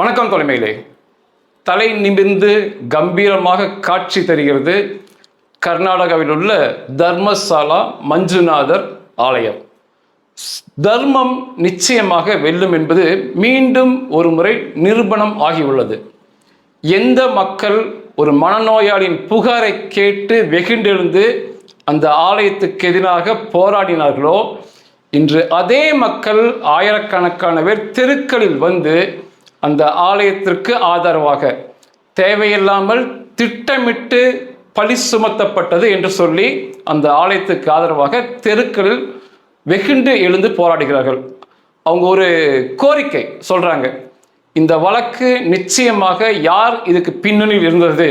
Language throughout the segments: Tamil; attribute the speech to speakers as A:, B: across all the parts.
A: வணக்கம் தலைமையிலே. தலை நிமிர்ந்து கம்பீரமாக காட்சி தருகிறது கர்நாடகாவில் உள்ள தர்மசாலா மஞ்சுநாதர் ஆலயம். தர்மம் நிச்சயமாக வெல்லும் என்பது மீண்டும் ஒரு முறை நிரூபணம் ஆகியுள்ளது. எந்த மக்கள் ஒரு மனநோயாளியின் புகாரை கேட்டு வெகுண்டெழுந்து அந்த ஆலயத்துக்கு எதிராக போராடினார்களோ இன்று அதே மக்கள் ஆயிரக்கணக்கான பேர் தெருக்களில் வந்து அந்த ஆலயத்திற்கு ஆதரவாக தேவையில்லாமல் திட்டமிட்டு பழி சுமத்தப்பட்டது என்று சொல்லி அந்த ஆலயத்துக்கு ஆதரவாக தெருக்களில் வெகுண்டு எழுந்து போராடுகிறார்கள். அவங்க ஒரு கோரிக்கை சொல்கிறாங்க இந்த வழக்கு நிச்சயமாக யார் இதுக்கு பின்னணியில் இருந்தது?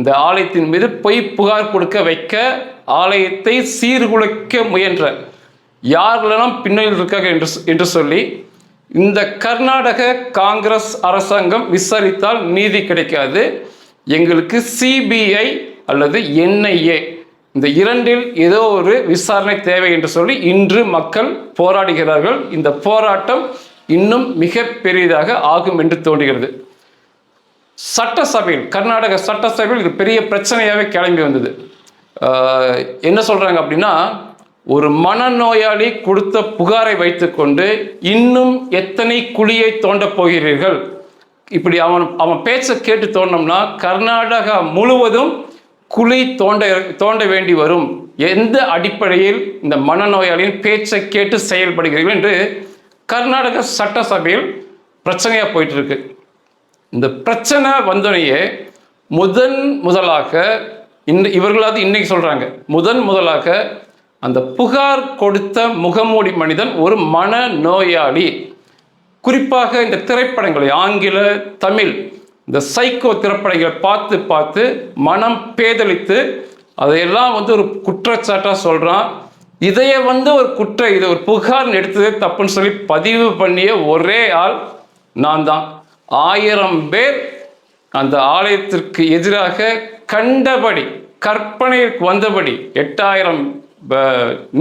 A: இந்த ஆலயத்தின் மீது பொய் புகார் கொடுக்க வைக்க ஆலயத்தை சீர்குலைக்க முயன்ற யாரெல்லாம் பின்னணியில் இருக்காங்க என்று என்று சொல்லி இந்த கர்நாடக காங்கிரஸ் அரசாங்கம் விசாரித்தால் நீதி கிடைக்காது. எங்களுக்கு சிபிஐ அல்லது என்ஐஏ இந்த இரண்டில் ஏதோ ஒரு விசாரணை தேவை என்று சொல்லி இன்று மக்கள் போராடுகிறார்கள். இந்த போராட்டம் இன்னும் மிக பெரியதாக ஆகும் என்று தோன்றுகிறது. சட்டசபையில் கர்நாடக சட்டசபையில் இது பெரிய பிரச்சனையாகவே கிளம்பி வந்தது. என்ன சொல்றாங்க அப்படின்னா ஒரு மனநோயாளி கொடுத்த புகாரை வைத்துக்கொண்டு இன்னும் எத்தனை குழியை தோண்டப் போகிறீர்கள்? இப்படி அவன் அவன் பேச்சை கேட்டு தோண்டோம்னா கர்நாடகா முழுவதும் குழி தோண்ட தோண்ட வேண்டி வரும். எந்த அடிப்படையில் இந்த மனநோயாளியின் பேச்சை கேட்டு செயல்படுகிறீர்கள் என்று கர்நாடக சட்டசபையில் பிரச்சனையாக போயிட்டு இருக்கு இந்த பிரச்சனை வந்தோடனே முதன் முதலாக இந்த இவர்களாவது இன்னைக்கு சொல்கிறாங்க முதன் முதலாக அந்த புகார் கொடுத்த முகமூடி மனிதன் ஒரு மன நோயாளி. குறிப்பாக இந்த திரைப்படங்களை ஆங்கில தமிழ் இந்த சைக்கோ திரைப்படங்களை பார்த்து பார்த்து மனம் பேதலித்து அதையெல்லாம் வந்து ஒரு குற்றச்சாட்டாக சொல்கிறான் இதைய வந்து ஒரு குற்ற இதை ஒரு புகார் எடுத்ததே தப்புன்னு சொல்லி பதிவு பண்ணிய ஒரே ஆள் நான் தான். ஆயிரம் பேர் அந்த ஆலயத்திற்கு எதிராக கண்டபடி கற்பனைக்கு வந்தபடி எட்டாயிரம்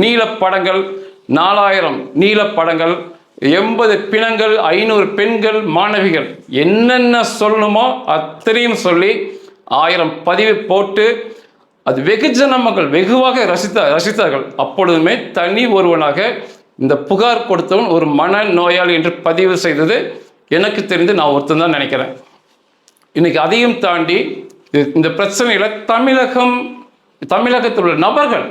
A: நீலப்படங்கள் நாலாயிரம் நீலப்படங்கள் எண்பது பிணங்கள் ஐநூறு பெண்கள் மாணவிகள். என்னென்ன சொல்லணுமோ அத்தனையும் சொல்லி ஆயிரம் பதிவு போட்டு அது வெகுஜன மக்கள் வெகுவாக ரசித்த ரசித்தார்கள். அப்பொழுதுமே தனி ஒருவனாக இந்த புகார் கொடுத்தவன் ஒரு மன நோயாளி என்று பதிவு செய்தது எனக்கு தெரிந்து நான் ஒருத்தன் தான் நினைக்கிறேன். இன்னைக்கு அதையும் தாண்டி இந்த பிரச்சனையில் தமிழகம் தமிழகத்தில் உள்ள நபர்கள்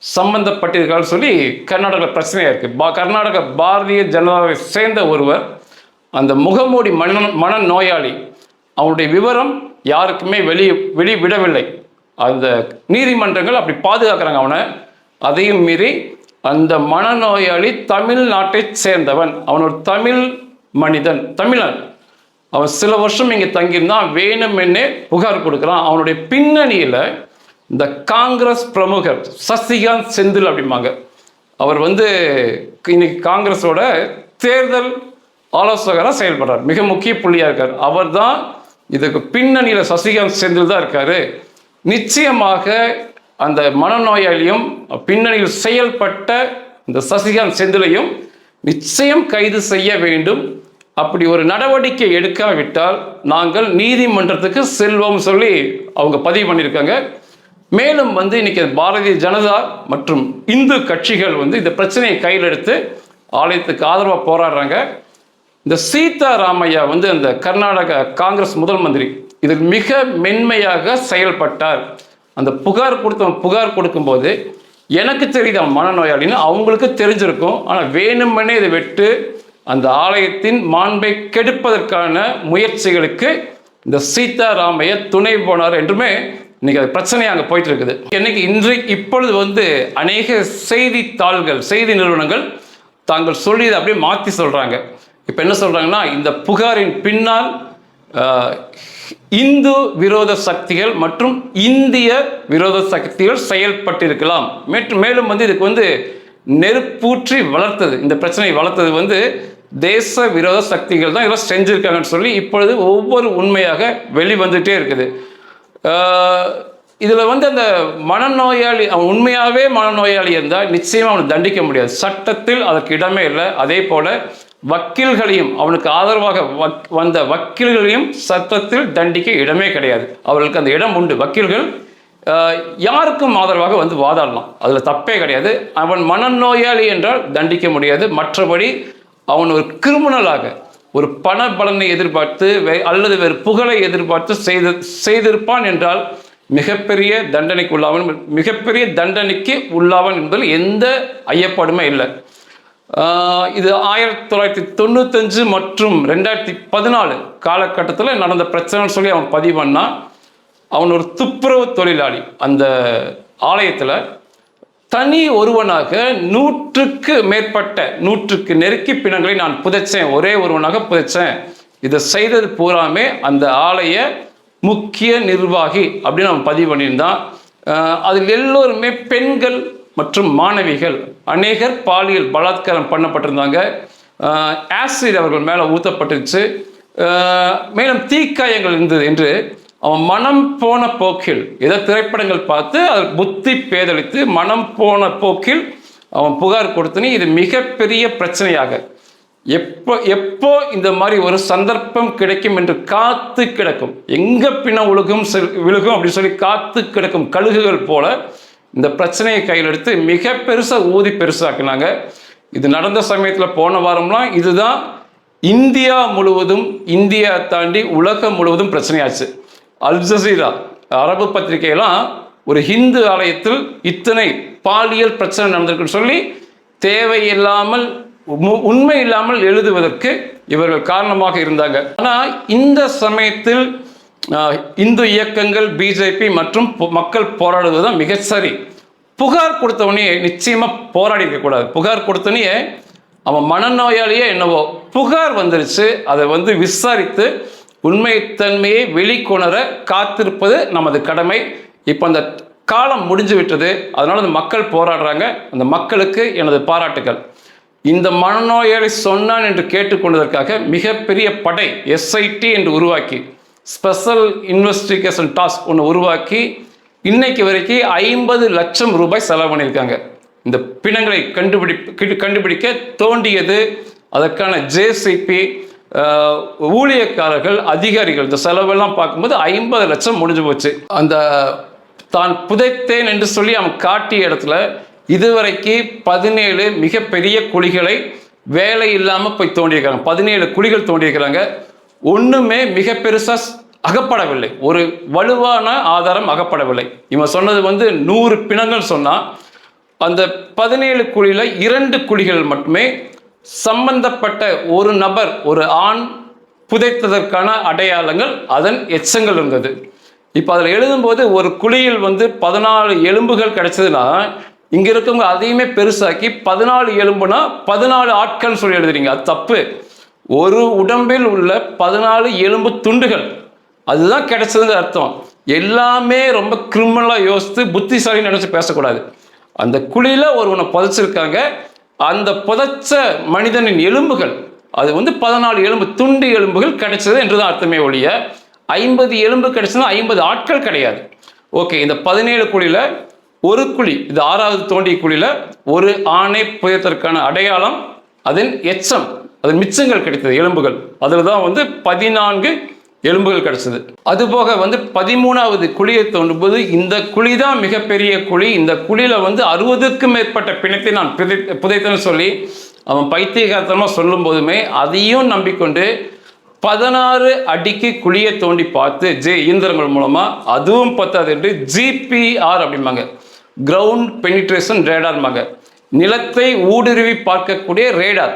A: சம்பந்தப்பட்டிருக்கான்னு சொல்லி கர்நாடக பிரச்சனையாக இருக்குது பா கர்நாடக பாரதிய ஜனதாவை சேர்ந்த ஒருவர் அந்த முகமூடி மன நோயாளி அவனுடைய விவரம் யாருக்குமே வெளியே வெளிவிடவில்லை. அந்த நீதிமன்றங்கள் அப்படி பாதுகாக்கிறாங்க அவனை. அதையும் மீறி அந்த மனநோயாளி தமிழ்நாட்டைச் சேர்ந்தவன். அவன் ஒரு தமிழ் மனிதன் தமிழன். அவன் சில வருஷம் இங்கே தங்கியிருந்தான். வேணுமென்னே புகார் கொடுக்குறான். அவனுடைய பின்னணியில் இந்த காங்கிரஸ் பிரமுகர் சசிகாந்த் செந்தில் அப்படிம்பாங்க. அவர் வந்து இன்னைக்கு காங்கிரஸோட தேர்தல் ஆலோசகராக செயல்படுறார். மிக முக்கிய புள்ளியாக இருக்கார். அவர் தான் இதுக்கு பின்னணியில் சசிகாந்த் செந்தில் தான் இருக்கார். நிச்சயமாக அந்த மனநோயாளியும் பின்னணியில் செயல்பட்ட இந்த சசிகாந்த் செந்திலையும் நிச்சயம் கைது செய்ய வேண்டும். அப்படி ஒரு நடவடிக்கை எடுக்காவிட்டால் நாங்கள் நீதிமன்றத்துக்கு செல்வோம் சொல்லி அவங்க பதிவு பண்ணியிருக்காங்க. மேலும் வந்து இன்னைக்கு பாரதிய ஜனதா மற்றும் இந்து கட்சிகள் வந்து இந்த பிரச்சனையை கையில் எடுத்து ஆலயத்துக்கு ஆதரவாக போராடுறாங்க. இந்த சீதாராமையா வந்து அந்த கர்நாடக காங்கிரஸ் முதல் மந்திரி இதில் மிக மென்மையாக செயல்பட்டார். அந்த புகார் கொடுத்தவன் புகார் கொடுக்கும்போது எனக்கு தெரியுது அவன் மனநோயாளின்னு அவங்களுக்கு தெரிஞ்சிருக்கும். ஆனால் வேணுமென்னே இதை விட்டு அந்த ஆலயத்தின் மாண்பை கெடுப்பதற்கான முயற்சிகளுக்கு இந்த சீதாராமைய துணை போனார் என்றுமே இன்னைக்கு அது பிரச்சனையாக அங்கே போயிட்டு இருக்குது இன்னைக்கு இன்று இப்பொழுது வந்து அநேக செய்தித்தாள்கள் செய்தி நிறுவனங்கள் தாங்கள் சொல்லியதை அப்படியே மாற்றி சொல்கிறாங்க இப்போ என்ன சொல்கிறாங்கன்னா இந்த புகாரின் பின்னால் இந்து விரோத சக்திகள் மற்றும் இந்திய விரோத சக்திகள் செயல்பட்டிருக்கலாம். மேற்று மேலும் வந்து இதுக்கு வந்து நெருப்பூற்றி வளர்த்தது. இந்த பிரச்சனையை வளர்த்தது வந்து தேச விரோத சக்திகள் தான் இதெல்லாம் செஞ்சுருக்காங்கன்னு சொல்லி இப்பொழுது ஒவ்வொரு உண்மையாக வெளிவந்துட்டே இருக்குது. இதில் வந்து அந்த மனநோயாளி அவன் உண்மையாகவே மனநோயாளி இருந்தால் நிச்சயமாக அவனை தண்டிக்க முடியாது. சட்டத்தில் அதற்கு இடமே இல்லை. அதே போல் வக்கீல்களையும் அவனுக்கு ஆதரவாக வக்- வந்த வக்கீல்களையும் சட்டத்தில் தண்டிக்க இடமே கிடையாது. அவர்களுக்கு அந்த இடம் உண்டு. வக்கீல்கள் யாருக்கும் ஆதரவாக வந்து வாதாடலாம். அதில் தப்பே கிடையாது. அவன் மனநோயாளி என்றால் தண்டிக்க முடியாது. மற்றபடி அவன் ஒரு கிரிமினலாக ஒரு பண பலனை எதிர்பார்த்து வே- அல்லது வேறு புகழை எதிர்பார்த்து செய்து செய்திருப்பான் என்றால் மிகப்பெரிய தண்டனைக்கு உள்ளாவன் மிகப்பெரிய தண்டனைக்கு உள்ளாவன் என்பதில் எந்த ஐயப்பாடுமே இல்லை. இது ஆயிரத்தி தொள்ளாயிரத்தி தொண்ணூத்தஞ்சு மற்றும் ரெண்டாயிரத்தி பதினாலு காலகட்டத்தில் நடந்த பிரச்சனைன்னு சொல்லி அவன் பதிவு பண்ணான். அவன் ஒரு துப்புரவு தொழிலாளி. அந்த ஆலயத்தில் தனி ஒருவனாக நூற்றுக்கு மேற்பட்ட நூற்றுக்கு நெருக்கி பிணங்களை நான் புதைச்சேன். ஒரே ஒருவனாக புதைச்சேன். இதை செய்தது பூராமே அந்த ஆலய முக்கிய நிர்வாகி அப்படின்னு நம்ம பதிவு பண்ணியிருந்தான். அதில் எல்லோருமே பெண்கள் மற்றும் மாணவிகள் அநேகர் பாலியல் பலாத்காரம் பண்ணப்பட்டிருந்தாங்க. ஆசிட் அவர்கள் மேலே ஊற்றப்பட்டுருச்சு மேலும் தீக்காயங்கள் இருந்தது என்று அவன் மனம் போன போக்கில் ஏதோ திரைப்படங்கள் பார்த்து அது புத்தி பேதளித்து மனம் போன போக்கில் அவன் புகார் கொடுத்தனே இது மிகப்பெரிய பிரச்சனையாக. எப்போ எப்போ இந்த மாதிரி ஒரு சந்தர்ப்பம் கிடைக்கும் என்று காத்து கிடக்கும். எங்க பின்ன உழுகும் விழுகும் அப்படின்னு சொல்லி காத்து கிடக்கும் கழுகுகள் போல இந்த பிரச்சனையை கையில் எடுத்து மிக பெருசாக ஊதி பெருசாக்குனாங்க. இது நடந்த சமயத்தில் போன வாரம்லாம் இதுதான் இந்தியா முழுவதும் இந்தியா தாண்டி உலகம் முழுவதும் பிரச்சனையாச்சு. அல் ஜசீரா அரபு பத்திரிகையெல்லாம் ஒரு ஹிந்து ஆலயத்தில் இத்தனை பாலியல் பிரச்சனை நடந்திருக்குன்னு சொல்லி தேவையில்லாமல் உண்மை இல்லாமல் எழுதுவதற்கு இவர்கள் காரணமாக இருந்தாங்க. ஆனால் இந்த சமயத்தில் இந்து இயக்கங்கள் பிஜேபி மற்றும் மக்கள் போராடுவது தான் மிக சரி. புகார் கொடுத்தவனே நிச்சயமாக போராடி இருக்கக்கூடாது புகார் கொடுத்தவனே அவன் மனநோயாளியே என்னவோ. புகார் வந்துருச்சு அதை வந்து விசாரித்து உண்மைத்தன்மையை வெளிக்கொணர காத்திருப்பது நமது கடமை. இப்போ அந்த காலம் முடிஞ்சு விட்டது அதனால அந்த மக்கள் போராடுறாங்க. அந்த மக்களுக்கு எனது பாராட்டுகள். இந்த மனநோயாளி சொன்னான் என்று கேட்டுக்கொண்டதற்காக மிகப்பெரிய படை எஸ்ஐடி என்று உருவாக்கி ஸ்பெஷல் இன்வெஸ்டிகேஷன் டாஸ்க் ஒன்று உருவாக்கி இன்னைக்கு வரைக்கும் ஐம்பது லட்சம் ரூபாய் செலவு பண்ணியிருக்காங்க. இந்த பிணங்களை கண்டுபிடி கண்டுபிடிக்க தோண்டியது. அதற்கான ஜேசிபி ஊழியக்காரர்கள் அதிகாரிகள் இந்த செலவெல்லாம் பார்க்கும்போது ஐம்பது லட்சம் முடிஞ்சு போச்சு. அந்த தான் புதைத்தேன் என்று சொல்லி அவன் காட்டிய இடத்துல இதுவரைக்கு பதினேழு மிகப்பெரிய குழிகளை வேலை இல்லாமல் போய் தோண்டியிருக்காங்க. பதினேழு குழிகள் தோண்டியிருக்கிறாங்க. ஒன்றுமே மிக பெருசாக அகப்படவில்லை. ஒரு வலுவான ஆதாரம் அகப்படவில்லை. இவன் சொன்னது வந்து நூறு பிணங்கள் சொன்னால் அந்த பதினேழு குழியில் இரண்டு குழிகள் மட்டுமே சம்பந்தப்பட்ட ஒரு நபர் ஒரு ஆண் புதைத்ததற்கான அடையாளங்கள் அதன் எச்சங்கள் இருந்தது. இப்போ அதில் எழுதும்போது ஒரு குழியில் வந்து பதினாலு எலும்புகள் கிடைச்சதுன்னா இங்கே இருக்கவங்க அதையுமே பெருசாக்கி பதினாலு எலும்புனா பதினாலு ஆட்கள் சொல்லி எழுதுறீங்க. அது தப்பு. ஒரு உடம்பில் உள்ள பதினாலு எலும்பு துண்டுகள் அதுதான் கிடைச்சதுன்னு அர்த்தம். எல்லாமே ரொம்ப கிரிமினலாக யோசித்து புத்திசாலின்னு நினச்சி பேசக்கூடாது. அந்த குழியில் ஒருவனை புதைச்சிருக்காங்க. அந்த புதைச்ச மனிதனின் எலும்புகள் அது வந்து பதினாலு எலும்பு துண்டு எலும்புகள் கிடைச்சது என்றுதான் அர்த்தமே ஒழிய ஐம்பது எலும்பு கிடைச்சதுன்னா ஐம்பது ஆட்கள் கிடையாது. ஓகே இந்த பதினேழு குழியில் ஒரு குழி இது ஆறாவது தோண்டிய குழியில் ஒரு ஆணை புதையத்திற்கான அடையாளம் அதன் எச்சம் அதன் மிச்சங்கள் கிடைத்தது எலும்புகள். அதில் தான் வந்து பதினான்கு எலும்புகள் கிடைச்சது. அதுபோக வந்து பதிமூணாவது குழியை தோண்டும்போது இந்த குழி தான் மிகப்பெரிய குழி. இந்த குழியில வந்து அறுபதுக்கும் மேற்பட்ட பிணத்தை நான் புதை புதைத்தேன்னு சொல்லி அவன் பைத்தியகாரத்தமாக சொல்லும் போதுமே அதையும் நம்பிக்கொண்டு பதினாறு அடிக்கு குழியை தோண்டி பார்த்து ஜே இயந்திரங்கள் மூலமாக அதுவும் பத்தாது என்று ஜிபிஆர் அப்படிம்பாங்க. கிரவுண்ட் பெனிட்ரேஷன் ரேடார்பாங்க நிலத்தை ஊடுருவி பார்க்கக்கூடிய ரேடார்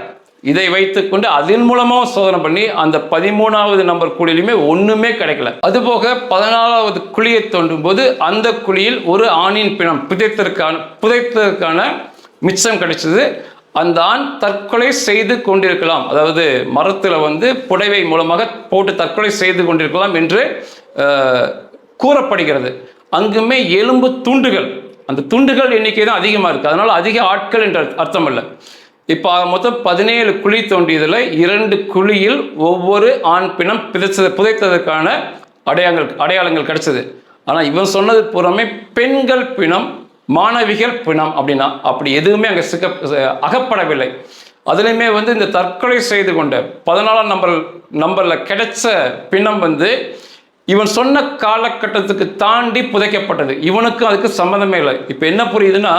A: இதை வைத்துக்கொண்டு அதன் மூலமாக சோதனை பண்ணி அந்த பதிமூணாவது நம்பர் குழியிலுமே ஒன்றுமே கிடைக்கல. அதுபோக பதினாலாவது குழியை தோண்டும் போது அந்த குழியில் ஒரு ஆணின் பிணம் புதைத்ததற்கான புதைத்ததற்கான மிச்சம் கிடைச்சது. அந்த ஆண் தற்கொலை செய்து கொண்டிருக்கலாம். அதாவது மரத்தில் வந்து புடவை மூலமாக போட்டு தற்கொலை செய்து கொண்டிருக்கலாம் என்று கூறப்படுகிறது. அங்குமே எலும்பு துண்டுகள். அந்த துண்டுகள் எண்ணிக்கை தான் அதிகமாக இருக்குது அதனால் அதிக ஆட்கள் என்ற அர்த்தம் இல்லை. இப்போ மொத்தம் பதினேழு குழி தோண்டியதில் இரண்டு குழியில் ஒவ்வொரு ஆண் பிணம் பிதைச்சது புதைத்ததற்கான அடையாளங்கள் அடையாளங்கள் கிடைச்சது. ஆனால் இவன் சொன்னது புறமே பெண்கள் பிணம் மாணவிகள் பிணம் அப்படின்னா அப்படி எதுவுமே அங்கே சிக்க அகப்படவில்லை. அதுலேயுமே வந்து இந்த தற்கொலை செய்து கொண்ட பதினாலாம் நம்பர் நம்பரில் கிடைச்ச பிணம் வந்து இவன் சொன்ன காலகட்டத்துக்கு தாண்டி புதைக்கப்பட்டது. இவனுக்கும் அதுக்கு சம்மந்தமே இல்லை. இப்போ என்ன புரியுதுன்னா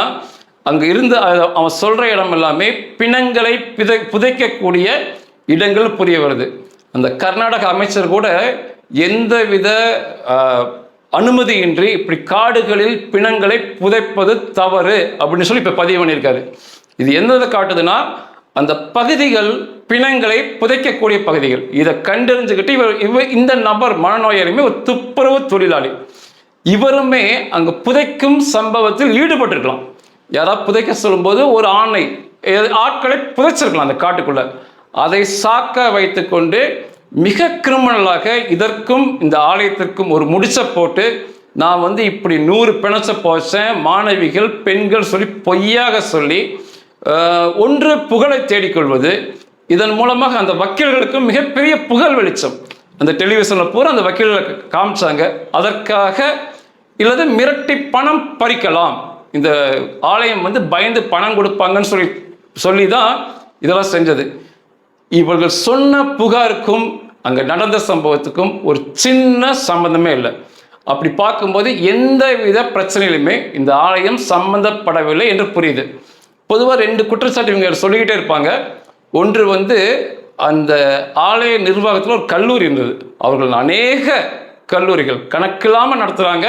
A: அங்கே இருந்து அவன் சொல்கிற இடம் எல்லாமே பிணங்களை பிதை புதைக்கக்கூடிய இடங்கள் புரிய வருது. அந்த கர்நாடக அமைச்சர் கூட எந்தவித அனுமதியின்றி இப்படி காடுகளில் பிணங்களை புதைப்பது தவறு அப்படின்னு சொல்லி இப்போ பதிவு பண்ணியிருக்காரு. இது எந்த காட்டுதுன்னா அந்த பகுதிகள் பிணங்களை புதைக்கக்கூடிய பகுதிகள். இதை கண்டறிஞ்சுக்கிட்டு இவர் இவர் இந்த நபர் மனநோயாளியுமே ஒரு துப்புரவு தொழிலாளி. இவருமே அங்கே புதைக்கும் சம்பவத்தில் ஈடுபட்டிருக்கலாம். யாராவது புதைக்க சொல்லும்போது ஒரு ஆணை ஆட்களை புதைச்சிருக்கலாம் அந்த காட்டுக்குள்ள. அதை சாக்க வைத்துக்கொண்டு மிக கிரிமினலாக இதற்கும் இந்த ஆலயத்திற்கும் ஒரு முடிச்ச போட்டு நான் வந்து இப்படி நூறு பிணச்ச போச்சேன் மாணவிகள் பெண்கள் சொல்லி பொய்யாக சொல்லி ஒன்று புகழை தேடிக்கொள்வது இதன் மூலமாக அந்த வக்கீல்களுக்கு மிகப்பெரிய புகழ் வெளிச்சம். அந்த டெலிவிஷனில் பூரா அந்த வக்கீல்களை காமிச்சாங்க. அதற்காக இல்லது மிரட்டி பணம் பறிக்கலாம். இந்த ஆலயம் வந்து பயந்து பணம் கொடுப்பாங்கன்னு சொல்லி சொல்லி தான் இதெல்லாம் செஞ்சது. இவர்கள் சொன்ன புகாருக்கும் அங்கே நடந்த சம்பவத்துக்கும் ஒரு சின்ன சம்பந்தமே இல்லை. அப்படி பார்க்கும்போது எந்த வித பிரச்சனையிலுமே இந்த ஆலயம் சம்பந்தப்படவில்லை என்று புரியுது. பொதுவாக ரெண்டு குற்றச்சாட்டு இவங்க சொல்லிக்கிட்டே இருப்பாங்க. ஒன்று வந்து அந்த ஆலய நிர்வாகத்தில் ஒரு கல்லூரி இருந்தது. அவர்கள் அநேக கல்லூரிகள் கணக்கில்லாமல் நடத்துகிறாங்க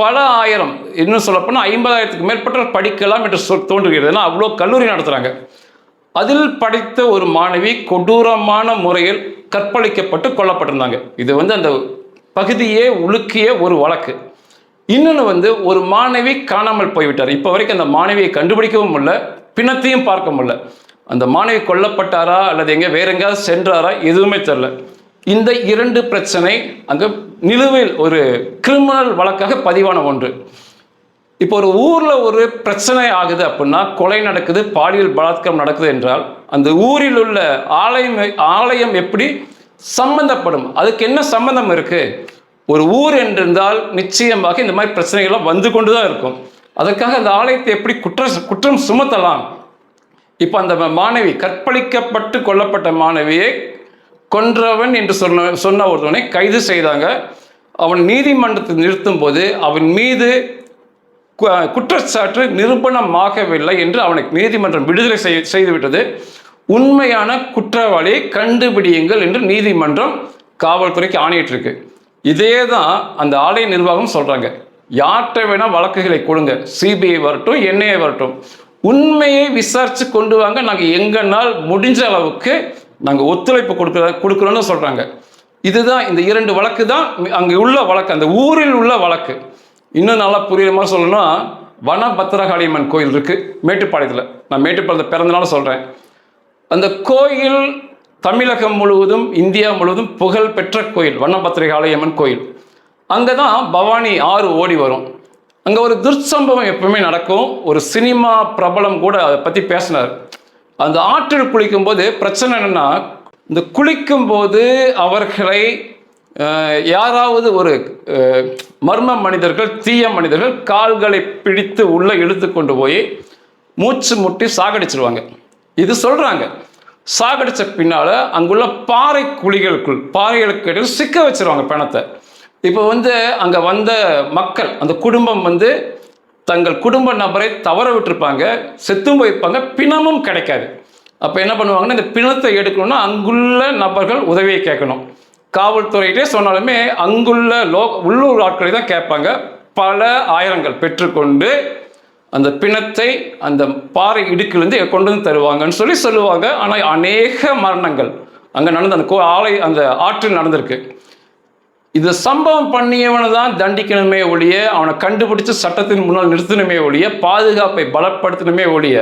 A: பல ஆயிரம் இன்னும் சொல்லப்போனால் ஐம்பதாயிரத்துக்கு மேற்பட்டவர் படிக்கலாம் என்று சொல் தோன்றுகிறது. ஏன்னா அவ்வளோ கல்லூரி நடத்துகிறாங்க அதில் படித்த ஒரு மாணவி கொடூரமான முறையில் கற்பழிக்கப்பட்டு கொல்லப்பட்டிருந்தாங்க. இது வந்து அந்த பகுதியே உலுக்கிய ஒரு வழக்கு. இன்னொன்று வந்து ஒரு மாணவி காணாமல் போய்விட்டார். இப்போ வரைக்கும் அந்த மாணவியை கண்டுபிடிக்கவும் முடியல பிணத்தையும் பார்க்க முடியல. அந்த மாணவி கொல்லப்பட்டாரா அல்லது எங்கே வேற எங்கேயாவது சென்றாரா எதுவுமே தெரில. இந்த இரண்டு பிரச்சனை அங்கே நிலுவையில் ஒரு கிரிமினல் வழக்காக பதிவான ஒன்று. இப்போ ஒரு ஊரில் ஒரு பிரச்சனை ஆகுது அப்படின்னா கொலை நடக்குது பாலியல் பலாத்காரம் நடக்குது என்றால் அந்த ஊரில் உள்ள ஆலயம் ஆலயம் எப்படி சம்பந்தப்படும்? அதுக்கு என்ன சம்பந்தம் இருக்கு? ஒரு ஊர் என்றிருந்தால் நிச்சயமாக இந்த மாதிரி பிரச்சனைகள்லாம் வந்து கொண்டு தான் இருக்கும். அதற்காக அந்த ஆலயத்தை எப்படி குற்ற குற்றம் சுமத்தலாம்? இப்போ அந்த மாணவி கற்பழிக்கப்பட்டு கொல்லப்பட்ட மாணவியை கொன்றவன் என்று சொன்ன சொன்ன ஒருத்தவனை கைது செய்தாங்க. அவன் நீதிமன்றத்தை நிறுத்தும் போது அவன் மீது கு- குற்றச்சாட்டு நிரூபணமாகவில்லை என்று அவனுக்கு நீதிமன்றம் விடுதலை செய் செய்துவிட்டது. உண்மையான குற்றவாளியை கண்டுபிடியுங்கள் என்று நீதிமன்றம் காவல்துறைக்கு ஆணையிட்டிருக்கு. இதே தான் அந்த ஆலய நிர்வாகம் சொல்கிறாங்க யார்கிட்ட வேணால் வழக்குகளை கொடுங்க. சிபிஐ வரட்டும் என்ஐஏ வரட்டும். உண்மையை விசாரித்து கொண்டு வாங்க. நாங்கள் எங்கனால் முடிஞ்ச அளவுக்கு நாங்கள் ஒத்துழைப்பு கொடுக்குற கொடுக்குறோன்னு சொல்கிறாங்க இதுதான் இந்த இரண்டு வழக்கு தான் அங்கே உள்ள வழக்கு அந்த ஊரில் உள்ள வழக்கு. இன்னும் நல்லா புரியுற மாதிரி சொல்லணும்னா வன பத்திரகாளியம்மன் கோயில் இருக்குது மேட்டுப்பாளையத்தில். நான் மேட்டுப்பாளையத்தில் பிறந்தனால சொல்கிறேன் அந்த கோயில் தமிழகம் முழுவதும் இந்தியா முழுவதும் புகழ் பெற்ற கோயில் வனபத்திரகாளியம்மன் கோயில். அங்கே தான் பவானி ஆறு ஓடி வரும். அங்கே ஒரு துர்சம்பவம் எப்பவுமே நடக்கும். ஒரு சினிமா பிரபலம் கூட அதை பற்றி பேசினார். அந்த ஆற்றில் குளிக்கும்போது பிரச்சனை என்னன்னா இந்த குளிக்கும் போது அவர்களை யாராவது ஒரு மர்ம மனிதர்கள் தீய மனிதர்கள் கால்களை பிடித்து உள்ளே இழுத்து கொண்டு போய் மூச்சு முட்டி சாகடிச்சிருவாங்க. இது சொல்கிறாங்க சாகடித்த பின்னால் அங்குள்ள பாறை குழிகளுக்குள் பாறைகளுக்கு இடையில் சிக்க வச்சுருவாங்க பணத்தை. இப்போ வந்து அங்கே வந்த மக்கள் அந்த குடும்பம் வந்து தங்கள் குடும்ப நபரை தவற விட்டுருப்பாங்க செத்தும் போயிருப்பாங்க பிணமும் கிடைக்காது. அப்போ என்ன பண்ணுவாங்கன்னா இந்த பிணத்தை எடுக்கணும்னா அங்குள்ள நபர்கள் உதவியை கேட்கணும். காவல்துறையிட்டே சொன்னாலுமே அங்குள்ள லோ உள்ளூர் ஆட்களை தான் கேட்பாங்க. பல ஆயிரங்கள் பெற்றுக்கொண்டு அந்த பிணத்தை அந்த பாறை இடுக்கிலிருந்து கொண்டு வந்து தருவாங்கன்னு சொல்லி சொல்லுவாங்க. ஆனால் அநேக மரணங்கள் அங்கே நடந்த அந்த கோ ஆலை அந்த ஆற்றில் நடந்திருக்கு. இது சம்பவம் பண்ணியவனை தான் தண்டிக்கணுமே ஒழிய அவனை கண்டுபிடிச்சு சட்டத்தின் முன்னால் நிறுத்தணுமே ஒழிய பாதுகாப்பை பலப்படுத்தணுமே ஒழிய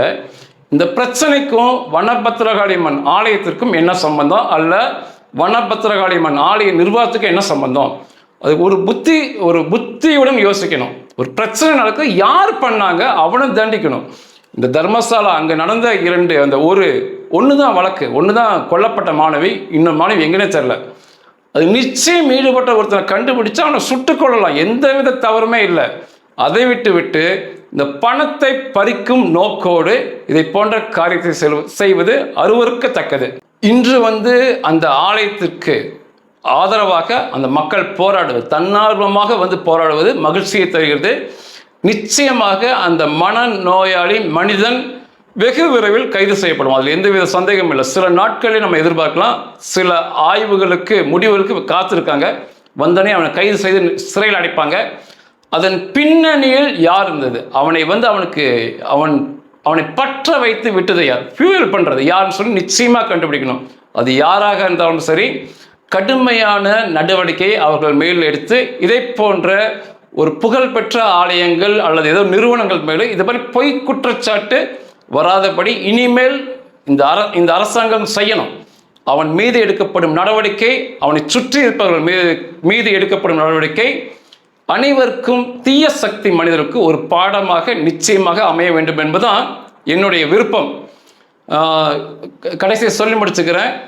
A: இந்த பிரச்சனைக்கும் வனபத்திரகாளியம்மன் ஆலயத்திற்கும் என்ன சம்பந்தம்? அல்ல வனபத்திரகாளியம்மன் ஆலய நிர்வாகத்துக்கும் என்ன சம்பந்தம்? அது ஒரு புத்தி ஒரு புத்தியுடன் யோசிக்கணும். ஒரு பிரச்சனை நடக்க யார் பண்ணாங்க? அவனை தண்டிக்கணும். இந்த தர்மசாலா அங்கே நடந்த இரண்டு அந்த ஒரு ஒன்று தான் வழக்கு ஒன்று தான் கொல்லப்பட்ட மாணவி இன்னொரு மாணவி எங்கன்னே தெரில அது நிச்சயம் ஈடுபட்ட ஒருத்தனை கண்டுபிடிச்சா அவனை சுட்டுக்கொள்ளலாம் கொள்ளலாம் தவறுமே இல்லை. அதை விட்டு விட்டு இந்த பணத்தை பறிக்கும் நோக்கோடு இதை போன்ற காரியத்தை செல்வ- செய்வது அருவருக்கத்தக்கது. இன்று வந்து அந்த ஆலயத்திற்கு ஆதரவாக அந்த மக்கள் போராடுவது தன்னார்வமாக வந்து போராடுவது மகிழ்ச்சியை தருகிறது. நிச்சயமாக அந்த மனநோயாளி மனிதன் வெகு விரைவில் கைது செய்யப்படும். அதில் எந்தவித சந்தேகமும் இல்லை. சில நாட்களில் நம்ம எதிர்பார்க்கலாம். சில ஆய்வுகளுக்கு முடிவுகளுக்கு காத்திருக்காங்க. வந்தனே அவனை கைது செய்து சிறையில் அடைப்பாங்க. அதன் பின்னணியில் யார் இருந்தது? அவனை வந்து அவனுக்கு அவன் அவனை பற்ற வைத்து விட்டது யார்? ஃபியூயல் பண்ணுறது யாருன்னு சொல்லி நிச்சயமாக கண்டுபிடிக்கணும். அது யாராக இருந்தாலும் சரி கடுமையான நடவடிக்கை அவர்கள் மேல் எடுத்து இதை போன்ற ஒரு புகழ்பெற்ற ஆலயங்கள் அல்லது ஏதோ நிறுவனங்கள் மேலே இது மாதிரி பொய் குற்றச்சாட்டு வராதபடி இனிமேல் இந்த அர இந்த அரசாங்கம் செய்யணும். அவன் மீது எடுக்கப்படும் நடவடிக்கை அவனை சுற்றி இருப்பவர்கள் மீது மீது எடுக்கப்படும் நடவடிக்கை அனைவருக்கும் தீய சக்தி மனிதருக்கு ஒரு பாடமாக நிச்சயமாக அமைய வேண்டும் என்பதுதான் என்னுடைய விருப்பம். க- கடைசியை சொல்லி முடிச்சுக்கிறேன்.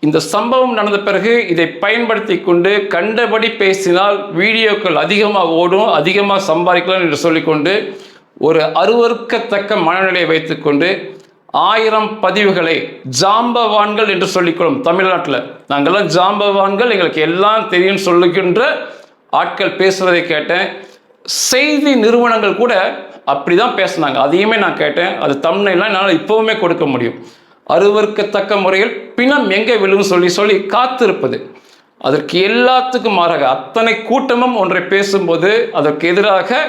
A: இந்த சம்பவம் நடந்த பிறகு இதை பயன்படுத்தி கொண்டு கண்டபடி பேசினால் வீடியோக்கள் அதிகமாக ஓடும் அதிகமாக சம்பாதிக்கலாம் என்று சொல்லிக்கொண்டு ஒரு அருவருக்கத்தக்க மனநிலையை வைத்துக்கொண்டு ஆயிரம் பதிவுகளை ஜாம்பவான்கள் என்று சொல்லிக்கொள்ளும் தமிழ்நாட்டில். நாங்கள்லாம் ஜாம்பவான்கள் எங்களுக்கு எல்லாம் தெரியும் சொல்லுகின்ற ஆட்கள் பேசுவதை கேட்டேன். செய்தி நிறுவனங்கள் கூட அப்படி தான் பேசுனாங்க. அதையுமே நான் கேட்டேன். அது தமிழ்லாம் என்னால் இப்போவுமே கொடுக்க முடியும். அருவருக்கத்தக்க முறையில் பிணம் எங்கே விழும் சொல்லி சொல்லி காத்திருப்பது. அதற்கு எல்லாத்துக்கும் மாறாக அத்தனை கூட்டமும் ஒன்றை பேசும்போது அதற்கு எதிராக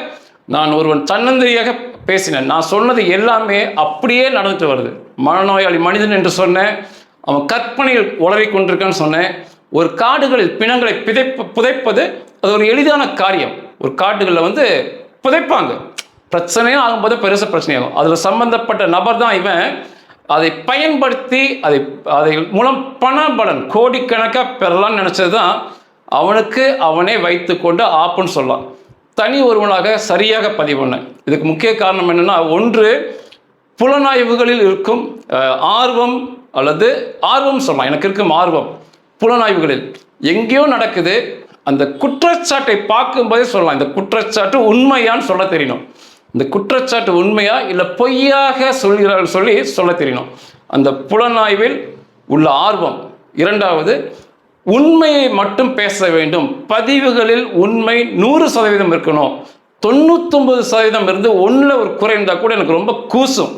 A: நான் ஒருவன் தன்னந்திரியாக பேசினேன். நான் சொன்னது எல்லாமே அப்படியே நடந்துட்டு வருது. மனநோயாளி மனிதன் என்று சொன்னேன். அவன் கற்பனையில் உளறிக் கொண்டிருக்கான்னு சொன்னேன். ஒரு காடுகளில் பிணங்களை பிதைப்ப புதைப்பது அது ஒரு எளிதான காரியம். ஒரு காடுகளில் வந்து புதைப்பாங்க. பிரச்சனையும் ஆகும்போது பெருசு பிரச்சனையாகும் அதில் சம்பந்தப்பட்ட நபர் தான் இவன். அதை பயன்படுத்தி அதை அதை மூலம் பண பலன் கோடிக்கணக்காக பெறலாம்னு நினச்சது தான் அவனுக்கு அவனே வைத்து கொண்டு ஆப்புன்னு சொல்லலாம். தனி ஒருவனாக சரியாக பதிவு பண்ணேன். இதுக்கு முக்கிய காரணம் என்னன்னா ஒன்று புலனாய்வுகளில் இருக்கும் ஆர்வம் அல்லது ஆர்வம் சொல்லலாம் எனக்கு இருக்கும் ஆர்வம் புலனாய்வுகளில். எங்கேயோ நடக்குது அந்த குற்றச்சாட்டை பார்க்கும்போதே சொல்லலாம். இந்த குற்றச்சாட்டு உண்மையான்னு சொல்ல தெரியணும் இந்த குற்றச்சாட்டு உண்மையா இல்லை பொய்யாக சொல்கிறார்கள் சொல்லி சொல்ல தெரியணும் அந்த புலனாய்வில் உள்ள ஆர்வம். இரண்டாவது உண்மையை மட்டும் பேச வேண்டும். பதிவுகளில் உண்மை நூறு சதவீதம் இருக்கணும். தொண்ணூத்தொம்பது சதவீதம் இருந்து ஒன்றில் ஒரு குறை இருந்தால் கூட எனக்கு ரொம்ப கூசும்.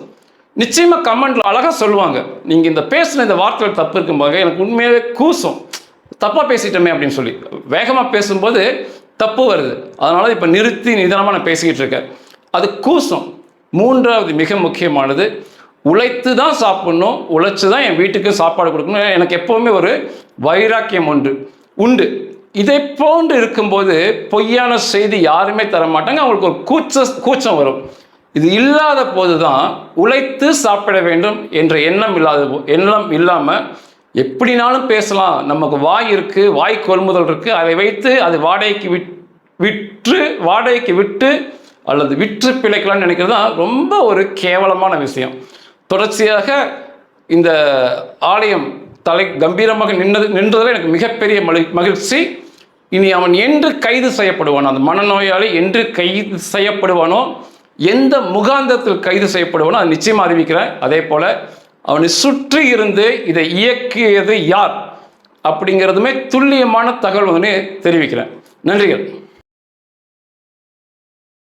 A: நிச்சயமாக கமெண்ட்ல அழகாக சொல்லுவாங்க. நீங்கள் இந்த பேசின இந்த வார்த்தைகள் தப்பு இருக்கும்போது எனக்கு உண்மையாகவே கூசும். தப்பாக பேசிட்டோமே அப்படின்னு சொல்லி. வேகமாக பேசும்போது தப்பு வருது. அதனால் இப்போ நிறுத்தி நிதானமாக நான் பேசிக்கிட்டு இருக்கேன். அது கூசும். மூன்றாவது மிக முக்கியமானது உழைத்து தான் சாப்பிடணும் உழைச்சு தான் என் வீட்டுக்கு சாப்பாடு கொடுக்கணும். எனக்கு எப்போவுமே ஒரு வைராக்கியம் உண்டு. உண்டு. இதை போன்று இருக்கும்போது பொய்யான செய்தி யாருமே தர மாட்டாங்க அவங்களுக்கு ஒரு கூச்ச கூச்சம் வரும். இது இல்லாத போது தான் உழைத்து சாப்பிட வேண்டும் என்ற எண்ணம் இல்லாத போ- எண்ணம் இல்லாமல் எப்படினாலும் பேசலாம். நமக்கு வாய் இருக்குது வாய் கொள்முதல் இருக்குது அதை வைத்து அது வாடகைக்கு விட் விற்று வாடகைக்கு விட்டு அல்லது விற்று பிழைக்கலாம்னு நினைக்கிறது தான் ரொம்ப ஒரு கேவலமான விஷயம். தொடர்ச்சியாக இந்த ஆலயம் தலை கம்பீரமாக நின்றது நின்றதில் எனக்கு மிகப்பெரிய மகிழ்ச்சி. இனி அவன் என்று கைது செய்யப்படுவானோ அந்த மனநோயாளி என்று கைது செய்யப்படுவானோ எந்த முகாந்தத்தில் கைது செய்யப்படுவானோ அது நிச்சயமாக அறிவிக்கிறேன் அதே போல அவனை சுற்றி இருந்து இதை இயக்கியது யார்? அப்படிங்கிறதுமே துல்லியமான தகவல் வந்து தெரிவிக்கிறேன். நன்றிகள்.